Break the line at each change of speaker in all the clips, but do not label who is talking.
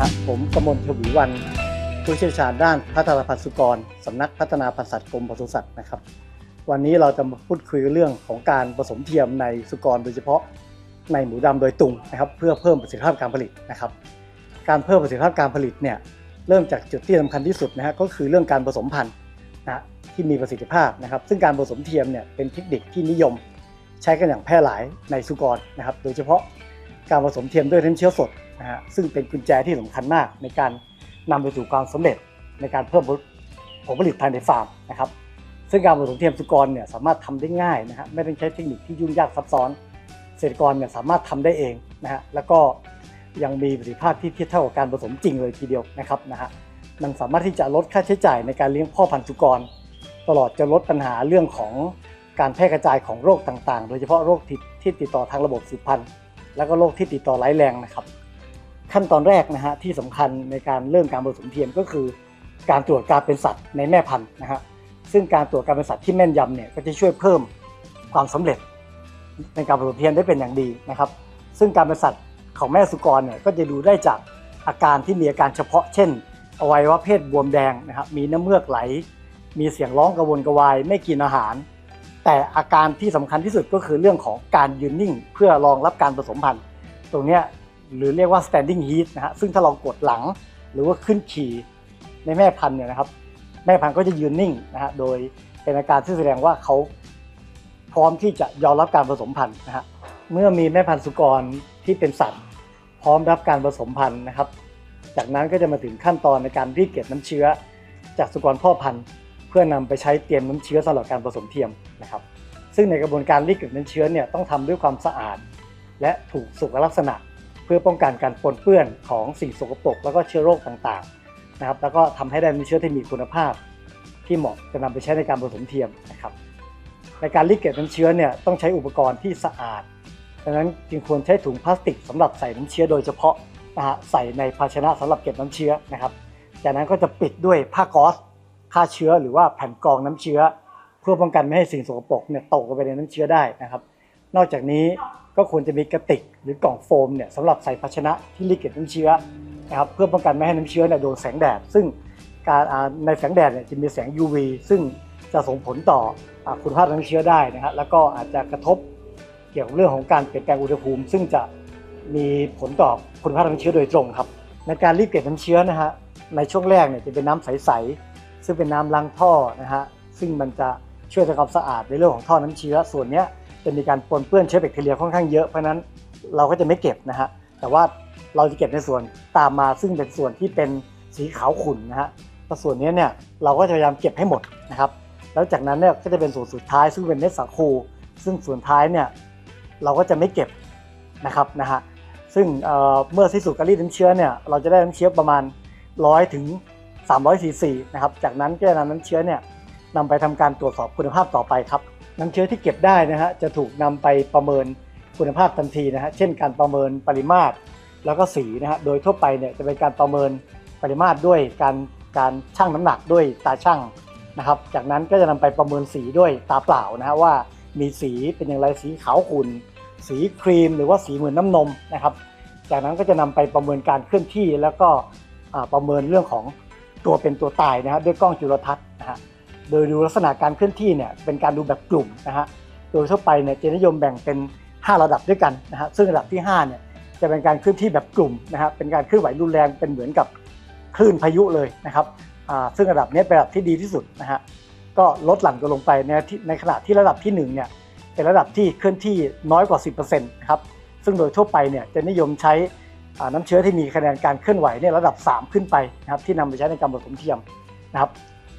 ฮะผมกมลชวีวันผู้เชี่ยวชาญด้านพัฒนาพันธุ์สุกรสำนักพัฒนาพันธุ์สัตว์กรมปศุสัตว์นะครับ วันนี้เราจะมาพูดคุยเรื่องของการผสมเทียมในสุกรโดยเฉพาะในหมูดำโดยตรงนะครับ เพื่อเพิ่มประสิทธิภาพการผลิตนะครับ การเพิ่มประสิทธิภาพการผลิตเนี่ยเริ่มจากจุดที่สำคัญที่สุดนะฮะก็คือเรื่องการผสมพันธุ์นะฮะที่มีประสิทธิภาพนะครับ ซึ่งการผสมเทียมเนี่ยเป็นเทคนิคที่นิยม ใช้กันอย่างแพร่หลายในสุกรนะครับ โดยเฉพาะการผสมเทียมด้วยน้ำเชื้อสด นะฮะซึ่งเป็นกุญแจที่สำคัญมากในการนำไปสู่ความสำเร็จในการเพิ่มผลผลิตภายในฟาร์มนะครับซึ่งการผสมเทียมสุกรเนี่ยสามารถทำได้ง่ายนะฮะไม่ต้องใช้เทคนิคที่ยุ่งยากซับซ้อนเกษตรกรเนี่ยสามารถทำได้เองนะฮะแล้วก็ยังมีประสิทธิภาพที่เทียบเท่ากับการผสมจริงเลยทีเดียวนะครับนะฮะมันสามารถที่จะลดค่าใช้จ่ายในการเลี้ยงพ่อพันธุ์สุกร ตลอดจะลดปัญหาเรื่องของการแพร่กระจายของโรคต่างๆ โดยเฉพาะโรคที่ที่ติดต่อทางระบบสืบพันธุ์ แล้วก็โรคที่ติดต่อร้ายแรงนะครับ ขั้นตอนแรกนะฮะที่สำคัญในการเริ่มการผสมเทียมก็คือ การตรวจการเป็นสัตว์ในแม่พันธุ์นะฮะซึ่งการตรวจการเป็นสัตว์ที่แม่นยำเนี่ยก็จะช่วยเพิ่มความสำเร็จ ในการผสมเทียมได้เป็นอย่างดีนะครับ ซึ่งการเป็นสัตว์ของแม่สุกรเนี่ยก็จะดูได้จากอาการที่มีอาการเฉพาะเช่นอวัยวะเพศบวมแดงนะครับมีน้ำเมือกไหล มีเสียงร้องกระวนกระวาย ไม่กินอาหาร แต่อาการที่สำคัญที่สุดก็คือเรื่องของการยืนนิ่ง เพื่อรองรับการผสมพันธุ์ ตรงนี้ หรือเรียกว่า standing heat นะฮะซึ่งถ้าเรากดหลังหรือว่าขึ้นขี่ในแม่พันธุ์เนี่ยนะครับ แม่พันธุ์ก็จะยืนนิ่งนะฮะโดยเป็นอาการที่แสดงว่าเขาพร้อมที่จะยอมรับการผสมพันธุ์นะฮะเมื่อมีแม่พันธุ์สุกรที่เป็นสัตว์ พร้อมรับการผสมพันธุ์นะครับ จากนั้นก็จะมาถึงขั้นตอนในการรีดเก็บน้ำเชื้อ จากสุกรพ่อพันธุ์ เพื่อนำไปใช้เตรียมน้ำเชื้อสำหรับการผสมเทียมนะครับ ซึ่งในกระบวนการรีดเก็บน้ำเชื้อเนี่ยต้องทำด้วยความสะอาด และถูกสุขลักษณะ พื่อป้องกันการปนเปื้อนของสิ่งสกปรกแล้วก็เชื้อโรคต่างๆนะครับ แล้วก็ทำให้ได้น้ำเชื้อที่มีคุณภาพ ที่เหมาะจะนำไปใช้ในการผสมเทียมนะครับ ในการรีดเก็บน้ำเชื้อเนี่ยต้องใช้อุปกรณ์ที่สะอาดดังนั้นจึงควรใช้ถุงพลาสติกสำหรับใส่น้ำเชื้อโดยเฉพาะนะฮะใส่ในภาชนะสำหรับเก็บน้ำเชื้อนะครับ จากนั้นก็จะปิดด้วยผ้าก๊อซฆ่าเชื้อหรือว่าแผ่นกรองน้ำเชื้อ เพื่อป้องกันไม่ให้สิ่งสกปรกเนี่ยตกไปในน้ำเชื้อได้นะครับ นอกจากนี้ก็ควรจะมีกระติกหรือกล่องโฟมเนี่ยสำหรับใส่ภาชนะที่รีเก็บน้ำเชื้อนะครับเพื่อป้องกันไม่ให้น้ำเชื้อเนี่ยโดนแสงแดด ซึ่งการในแสงแดดเนี่ยจะมีแสง UV ซึ่งจะส่งผลต่ออคุณภาพน้ำเชื้อได้นะครับแล้วก็อาจจะกระทบเกี่ยวกับเรื่องของการเปลี่ยนแปลงอุณหภูมิ ซึ่งจะมีผลต่อคุณภาพน้ำเชื้อโดยตรงครับ ในการรีดเก็บน้ำเชื้อนะฮะในช่วงแรกเนี่ยจะเป็นน้ำใสๆซึ่งเป็นน้ำล้างท่อนะฮะซึ่งมันจะช่วยทำความสะอาดในเรื่องของท่อน้ำเชื้อส่วนเนี้ย จะมีการปนเปื้อนเชื้อแบคทีเรียค่อนข้างเยอะเพราะนั้นเราก็จะไม่เก็บนะฮะแต่ว่าเราจะเก็บในส่วนตามมาซึ่งเป็นส่วนที่เป็นสีขาวขุ่นนะฮะแต่ส่วนนี้เนี่ยเราก็จะพยายามเก็บให้หมดนะครับแล้วจากนั้นเนี่ยก็จะเป็นส่วนสุดท้ายซึ่งเป็นเม็ดสาคู ซึ่งส่วนท้ายเนี่ยเราก็จะไม่เก็บนะครับนะฮะซึ่งเเมื่อสิ้นสุดการรีดน้ำเชื้อเนี่ยเราจะได้น้ำเชื้อประมาณ 100 ถึง 300ซีซีนะครับจากนั้นก็จะนำน้ำเชื้อเนี่ยนำไปทำการตรวจสอบคุณภาพต่อไปครับ น้ำเชื้อที่เก็บได้นะฮะจะถูกนำไปประเมินคุณภาพทันทีนะฮะเช่นการประเมินปริมาตร แล้วก็สีนะฮะโดยทั่วไปเนี่ยจะเป็นการประเมินปริมาตรด้วยการการชั่งน้ำหนักด้วยตาชั่งนะครับ จากนั้นก็จะนำไปประเมินสีด้วยตาเปล่านะฮะว่ามีสีเป็นอย่างไรสีขาวขุ่นสีครีมหรือว่าสีเหมือนน้ำนมนะครับ จากนั้นก็จะนำไปประเมินการเคลื่อนที่แล้วก็ประเมินเรื่องของตัวเป็นตัวตายนะฮะด้วยกล้องจุลทรรศน์นะฮะ โดยดูลักษณะการเคลื่อนที่เนี่ยเป็นการดูแบบกลุ่มนะฮะโดยทั่วไปเนี่ยจะนิยมแบ่งเป็น 5 ระดับด้วยกันนะฮะซึ่งระดับที่5เนี่ยจะเป็นการเคลื่อนที่แบบกลุ่มนะฮะเป็นการเคลื่อนไหวรุนแรงเป็นเหมือนกับคลื่นพายุเลยนะครับซึ่งระดับนี้เป็นระดับที่ดีที่สุดนะฮะก็ลดหลั่นกันลงไปในในขณะที่ระดับที่1เนี่ยเป็นระดับที่เคลื่อนที่น้อยกว่า 10%นะครับซึ่งโดยทั่วไปเนี่ยจะนิยมใช้น้ำเชื้อที่มีคะแนนการเคลื่อนไหวเนี่ยระดับ 3 ขึ้นไปนะครับที่นำไปใช้ในการผสมเทียมนะครับ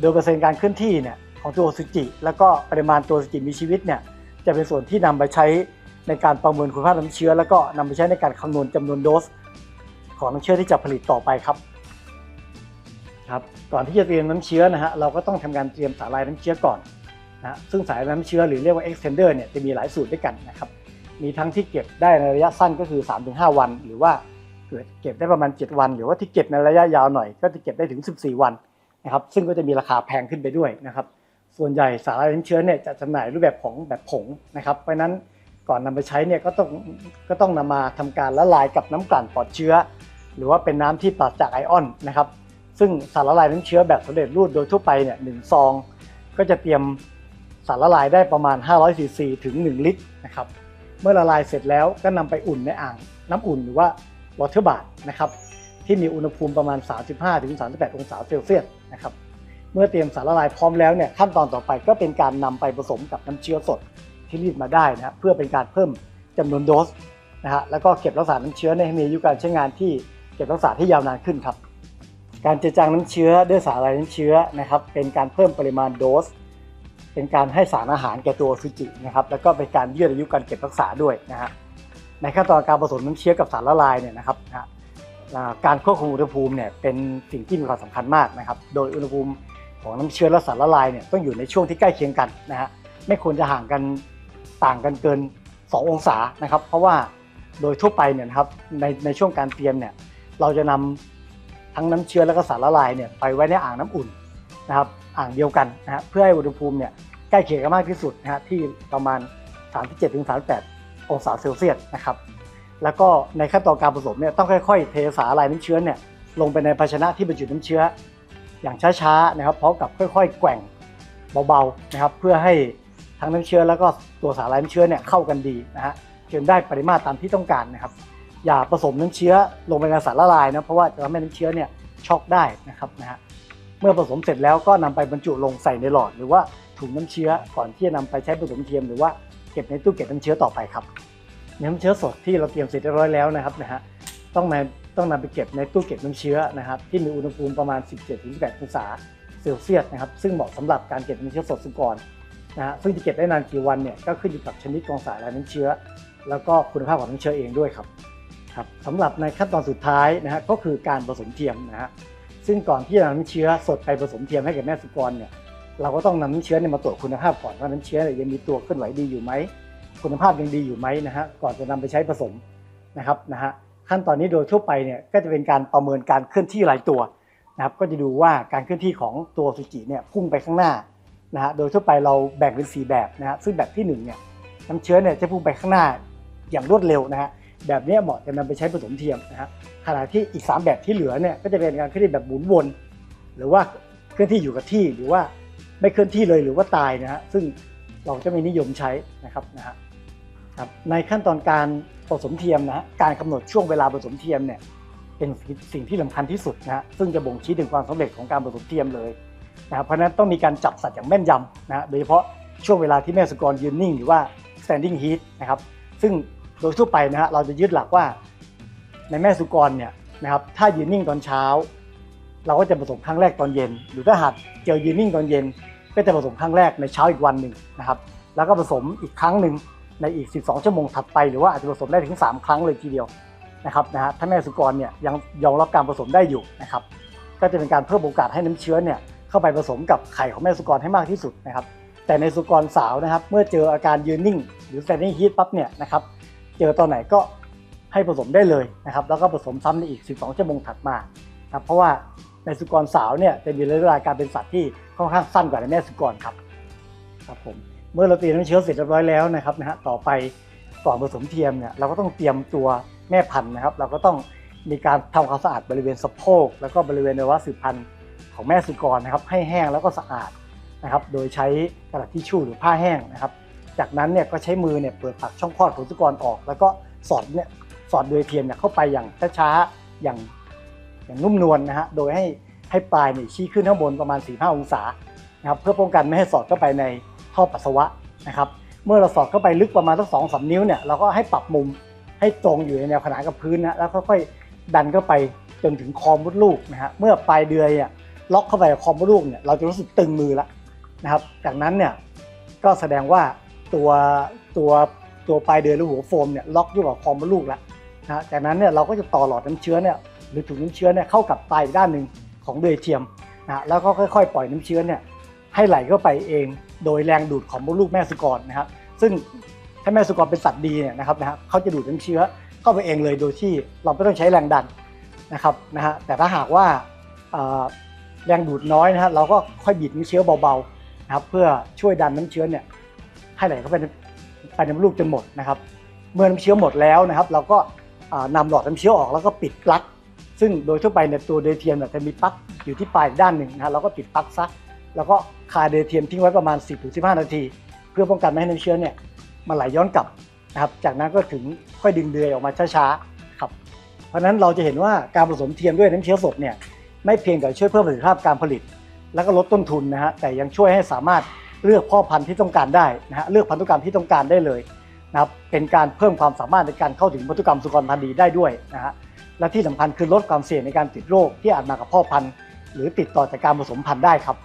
โดยเปอร์เซ็นต์การเคลื่อนที่เนี่ยของตัวอสุจิ แล้วก็ปริมาณตัวอสุจิมีชีวิตเนี่ยจะเป็นส่วนที่นำไปใช้ในการประเมินคุณภาพน้ำเชื้อ แล้วก็นำไปใช้ในการคำนวณจำนวนโดส ของน้ำเชื้อที่จะผลิตต่อไปครับครับก่อนที่จะเตรียมน้ำเชื้อนะฮะเราก็ต้องทำการเตรียมสาลายน้ำเชื้อก่อนนะฮะซึ่งสายน้ำเชื้อหรือเรียกว่า extender เนี่ยจะมีหลายสูตรด้วยกันนะครับมีทั้งที่เก็บได้ในระยะสั้นก็คือ 3-5 วัน หรือว่าเกิดเก็บได้ประมาณ 7 วัน หรือว่าที่เก็บในระยะยาวหน่อย ก็จะเก็บได้ถึง 14 วัน นะครับซึ่งก็จะมีราคาแพงขึ้นไปด้วยนะครับ ส่วนใหญ่สาลายน้ำเชื้อเนี่ยจะจำหน่ายรูปแบบของแบบผงนะครับ เพราะนั้นก่อนนำไปใช้เนี่ยก็ต้องก็ต้องนำมาทำการละลายกับน้ำกลั่นปลอดเชื้อ หรือว่าเป็นน้ำที่ปราศจากไอออนนะครับ ซึ่งสารละลายน้ำเชื้อแบบสำเร็จรูปโดยทั่วไปเนี่ยหนึ่งซอง ก็จะเตรียมสารละลายได้ประมาณ 500ซีซีถึง 1 ลิตรนะครับ เมื่อละลายเสร็จแล้วก็นำไปอุ่นในอ่างน้ำอุ่นหรือว่าวอเตอร์บาร์นะครับที่มีอุณหภูมิประมาณ 35-38 องศาเซลเซียส นะครับเมื่อเตรียมสารละลายพร้อมแล้วเนี่ยขั้นตอนต่อไปก็เป็นการนำไปผสมกับน้ำเชื้อสดที่รีดมาได้นะครับเพื่อเป็นการเพิ่มจำนวนโดสนะฮะแล้วก็เก็บรักษาน้ำเชื้อในให้มีอายุการใช้งานที่เก็บรักษาที่ยาวนานขึ้นครับ การเจือจางน้ำเชื้อด้วยสารละลายน้ำเชื้อนะครับเป็นการเพิ่มปริมาณโดส เป็นการให้สารอาหารแก่ตัวอสุจินะครับแล้วก็เป็นการยืดอายุการเก็บรักษาด้วยนะฮะในขั้นตอนการผสมน้ำเชื้อกับสารละลายเนี่ยนะครับนะ การควบคุมอุณหภูมิเนี่ยเป็นสิ่งที่มีความสำคัญมากนะครับ โดยอุณหภูมิของน้ำเชื้อและสารละลายเนี่ยต้องอยู่ในช่วงที่ใกล้เคียงกันนะฮะไม่ควรจะห่างกันต่างกันเกิน 2 องศานะครับ เพราะว่าโดยทั่วไปเนี่ยครับในในช่วงการเตรียมเนี่ยเราจะนำทั้งน้ำเชื้อและก็สารละลายเนี่ยไปไว้ในอ่างน้ำอุ่นนะครับอ่างเดียวกันนะฮะเพื่อให้อุณหภูมิเนี่ยใกล้เคียงกันมากที่สุดนะฮะที่ประมาณ 37-38 องศาเซลเซียสนะครับ แล้วก็ในขั้นตอนการผสมเนี่ยต้องค่อยๆ เทสารละลายน้ำเชื้อเนี่ยลงไปในภาชนะที่บรรจุน้ำเชื้อ อย่างช้าๆนะครับพร้อมกับค่อยๆ แกว่งเบาๆนะครับ เพื่อให้ทั้งน้ำเชื้อแล้วก็ตัวสารละลายน้ำเชื้อเนี่ยเข้ากันดีนะฮะจนได้ปริมาตรตามที่ต้องการนะครับ อย่าผสมน้ำเชื้อลงไปในสารละลายนะเพราะว่าจะทำให้น้ำเชื้อเนี่ยช็อกได้นะครับนะฮะเมื่อผสมเสร็จแล้วก็นำไปบรรจุลงใส่ในหลอด หรือว่าถุงน้ำเชื้อก่อนที่จะนำไปใช้ผสมเทียมหรือว่าเก็บในตู้เก็บน้ำเชื้อต่อไปครับ น้ำเชื้อสดที่เราเตรียมเสร็จเรียบร้อยแล้วนะครับนะฮะต้องมาต้องนำไปเก็บในตู้เก็บน้ำเชื้อนะครับที่มีอุณหภูมิประมาณ 17-18 องศาเซลเซียสนะครับซึ่งเหมาะสำหรับการเก็บน้ำเชื้อสดสุกรนะฮะซึ่งจะเก็บได้นานกี่วันเนี่ยก็ขึ้นอยู่กับชนิดกองสารและน้ำเชื้อ แล้วก็คุณภาพของน้ำเชื้อเองด้วยครับครับสำหรับในขั้นตอนสุดท้ายนะฮะก็คือการผสมเทียมนะฮะซึ่งก่อนที่จะนำน้ำเชื้อสดไปผสมเทียมให้กับแม่สุกรเนี่ยเราก็ต้องนำน้ำเชื้อเนี่ยมาตรวจคุณภาพก่อนว่าน้ำเชื้อเนี่ยยังมีตัวเคลื่อนไหวดีอยู่ไหม คุณภาพยังดีอยู่ไหมนะฮะก่อนจะนำไปใช้ผสมนะครับนะฮะขั้นตอนนี้โดยทั่วไปเนี่ยก็จะเป็นการประเมินการเคลื่อนที่รายตัวนะครับก็จะดูว่าการเคลื่อนที่ของตัวสุจิเนี่ยพุ่งไปข้างหน้านะฮะโดยทั่วไปเราแบ่งเป็นสีแบบนะฮะซึ่งแบบที่หนึ่งเนี่ยน้ำเชื้อเนี่ยจะพุ่งไปข้างหน้าอย่างรวดเร็วนะฮะแบบนี้เหมาะจะนำไปใช้ผสมเทียมนะฮะขณะที่อีก 3 แบบที่เหลือเนี่ยก็จะเป็นการเคลื่อนที่แบบหมุนวน หรือว่าเคลื่อนที่อยู่กับที่หรือว่าไม่เคลื่อนที่เลยหรือว่าตายนะฮะซึ่งเราจะไม่นิยมใช้นะครับนะฮะ ครับในขั้นตอนการผสมเทียมนะการกำหนดช่วงเวลาผสมเทียมเนี่ยเป็นสิ่งที่สำคัญที่สุดนะฮะซึ่งจะบ่งชี้ถึงความสำเร็จของการผสมเทียมเลยนะครับเพราะนั้นต้องมีการจับสัตว์อย่างแม่นยำนะฮะโดยเฉพาะช่วงเวลาที่แม่สุกรยืนนิ่งหรือว่า standing heat นะครับซึ่งโดยทั่วไปนะฮะเราจะยึดหลักว่าในแม่สุกรเนี่ยนะครับถ้ายืนนิ่งตอนเช้า เราก็จะผสมครั้งแรกตอนเย็น หรือถ้าหากเจอยืนนิ่งตอนเย็น ก็จะผสมครั้งแรกในเช้าอีกวันหนึ่งนะครับแล้วก็ผสมอีกครั้งหนึ่ง ในอีก 12 ชั่วโมงถัดไปหรือว่าอาจจะผสมได้ถึง 3 ครั้งเลยทีเดียวนะครับนะฮะถ้าแม่สุกรเนี่ยยังยอมรับการผสมได้อยู่นะครับก็จะเป็นการเพิ่มโอกาสให้น้ำเชื้อเนี่ยเข้าไปผสมกับไข่ของแม่สุกรให้มากที่สุดนะครับแต่ในสุกรสาวนะครับเมื่อเจออาการยืนนิ่ง หรือ standing heat ปั๊บเนี่ยนะครับเจอตอนไหนก็ให้ผสมได้เลยนะครับแล้วก็ผสมซ้ำในอีก 12 ชั่วโมงถัดมาครับเพราะว่าในสุกรสาวเนี่ยจะมีระยะเวลาการเป็นสัตว์ที่ค่อนข้างสั้นกว่าในแม่สุกรครับครับผม เมื่อเราเตรียมน้ำเชื้อเสร็จเรียบร้อยแล้วนะครับนะฮะต่อไปก่อนผสมเทียมเนี่ยเราก็ต้องเตรียมตัวแม่พันธุ์นะครับ เราก็ต้องมีการทำความสะอาดบริเวณสะโพกแล้วก็บริเวณอวัยวะสืบพันธุ์ของแม่สุกรนะครับ ให้แห้งแล้วก็สะอาดนะครับ โดยใช้กระดาษทิชชู่หรือผ้าแห้งนะครับ จากนั้นเนี่ยก็ใช้มือเนี่ยเปิดปากช่องคลอดของสุกรออก แล้วก็สอดเนี่ยสอดโดยเทียมเนี่ยเข้าไปอย่างช้าๆอย่างอย่างนุ่มนวลนะฮะโดยให้ให้ปลายเนี่ยชี้ขึ้นข้างบนประมาณ4-5องศานะครับเพื่อป้องกันไม่ให้สอดเข้าไปใน ท่อปัสสาวะนะครับ เมื่อเราสอดเข้าไปลึกประมาณสักสองสามนิ้วเนี่ยเราก็ให้ปรับมุมให้ตรงอยู่ในแนวขนานกับพื้นนะแล้วค่อยๆดันเข้าไปจนถึงคอมดลูกนะฮะเมื่อปลายเดือยเนี่ยล็อกเข้าไปกับคอมดลูกเนี่ยเราจะรู้สึกตึงมือแล้วนะครับ จากนั้นเนี่ยก็แสดงว่าตัวตัวตัวปลายเดือยหรือหัวโฟมเนี่ยล็อกอยู่กับคอมดลูกแล้วนะฮะจากนั้นเนี่ยเราก็จะต่อหลอดน้ำเชื้อเนี่ยหรือถุงน้ำเชื้อเนี่ยเข้ากับปลายอีกด้านหนึ่งของเดือยเทียมนะฮะแล้วก็ค่อยๆ ปล่อยน้ำเชื้อเนี่ยให้ไหลเข้าไปเอง โดยแรงดูดของมดลูกแม่สุกรนะครับ ซึ่งถ้าแม่สุกรเป็นสัตว์ดีเนี่ยนะครับนะฮะเขาจะดูดน้ำเชื้อเข้าไปเองเลยโดยที่เราไม่ต้องใช้แรงดันนะครับนะฮะแต่ถ้าหากว่าแรงดูดน้อยนะฮะเราก็ค่อยบีบน้ำเชื้อเบาๆนะครับเพื่อช่วยดันน้ำเชื้อเนี่ยให้ไหลเข้าไปในไปในมดลูกจนหมดนะครับ เมื่อน้ำเชื้อหมดแล้วนะครับ เราก็อ่านำหลอดน้ำเชื้อออกแล้วก็ปิดปลั๊กซึ่งโดยทั่วไปเนี่ยตัวเดเทียมเนี่ยจะมีปลั๊กอยู่ที่ปลายด้านหนึ่งนะฮะเราก็ปิดปลั๊กซะ แล้วก็คาเดเทียมทิ้งไว้ประมาณ 10-15 นาที เพื่อป้องกันไม่ให้น้ำเชื้อเนี่ยมาไหลย้อนกลับนะครับ จากนั้นก็ถึงค่อยดึงเดือยออกมาช้าๆครับ เพราะฉะนั้นเราจะเห็นว่าการผสมเทียมด้วยน้ำเชื้อสดเนี่ยไม่เพียงแต่ช่วยเพิ่มประสิทธิภาพการผลิต แล้วก็ลดต้นทุนนะฮะแต่ยังช่วยให้สามารถเลือกพ่อพันธุ์ที่ต้องการได้นะฮะเลือกพันธุกรรมที่ต้องการได้เลยนะครับเป็นการเพิ่มความสามารถในการเข้าถึงพันธุกรรมสุกรพันธุ์ดีได้ด้วยนะฮะและที่สำคัญคือลดความเสี่ยงในการติดโรคที่อาจมากับพ่อพันธุ์ หรือติดต่อจากการผสมพันธุ์ได้ครับ